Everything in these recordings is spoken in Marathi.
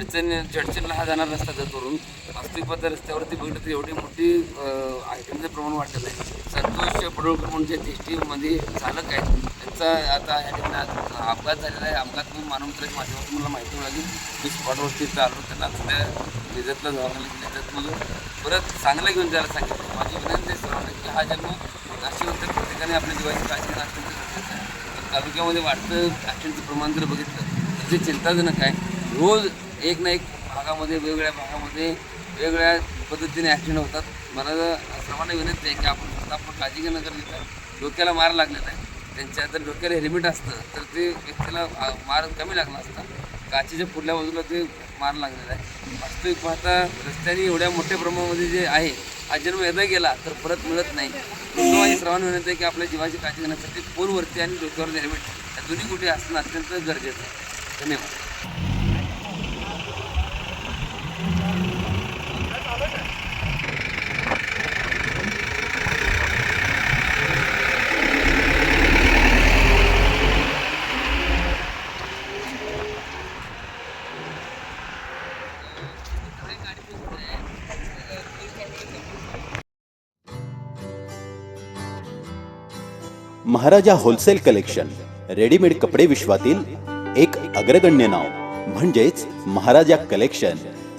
चडचण चडचणला हा जाणारा रस्ता जर करून वास्तविक रस्त्यावरती बघितलं तर एवढी मोठी आयटमचं प्रमाण वाटत आहे. संतोष पडोळकर म्हणून जे एस टीमध्ये चालक आहेत त्यांचा आता ह्या अपघात झालेला आहे. अपघात मी मानवंतराच्या माध्यमातून मला माहिती मिळाली. मी स्पॉटवरती चाललो त्यांना सध्या निजतला लागेल निजत मला परत चांगलं घेऊन जायला सांगितलं. माझी विनंती सर्वांना की हा जन्म नाशिकनंतर प्रत्येकाने आपल्या जीवाची काळजी घेणं अत्यंत गरजेचं आहे. तालुक्यामध्ये वाढतं ॲक्सिडेंटचं प्रमाण जर बघितलं तर चिंताजनक आहे रोज एक ना एक भागामध्ये वेगवेगळ्या भागामध्ये वेगवेगळ्या पद्धतीने ॲक्सिडेंट होतात. मला सर्वांना विनंती आहे की आपण स्वतः आपण काळजी घेणं गरजेचं आहे. डोक्याला मार लागलेला आहे. त्यांच्या जर डोक्याला हेल्मेट असतं तर ते व्यक्तीला मार कमी लागला असता काचेच्या पुढल्या बाजूला ते मार लागलेला आहे. वास्तविक पाहता रस्त्याने एवढ्या मोठ्या प्रमाणामध्ये जे आहे हा जन्म एकदा गेला तर परत मिळत नाही. माझी सर्वांना विनंती आहे की आपल्या जीवाची काळजी घेण्यासाठी फोनवरती आणि डोक्यावर हेल्मेट या दोन्ही कुठे असणं अत्यंत गरजेचं आहे. धन्यवाद. महाराजा होलसेल कलेक्शन रेडीमेड कपडे विश्वातील एक अग्रगण्य नाव म्हणजेच महाराजा कलेक्शन.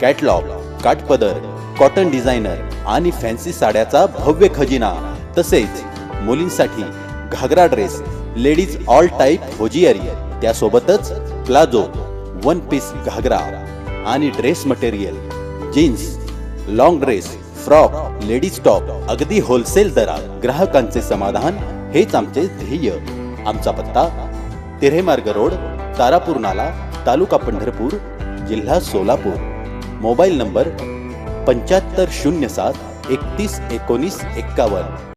कॅटलॉग काठपदर कॉटन डिझायनर आणि फॅन्सी साड्याचा भव्य खजिना तसेच मुलींसाठी ghagra dress ladies all type hosiery त्यासोबतच प्लाझो वन पीस घागरा आणि dress material jeans long dress frock ladies top अगदी होलसेल दरात ग्राहकांचे समाधान हेच आमचे ध्येय. आमचा पत्ता तिरेमार्ग रोड तारापूर नाला तालुका पंढरपूर जिल्हा सोलापूर. मोबाईल नंबर पंच्याहत्तर शून्य सात एकतीस एकोणीस एक्कावन्न.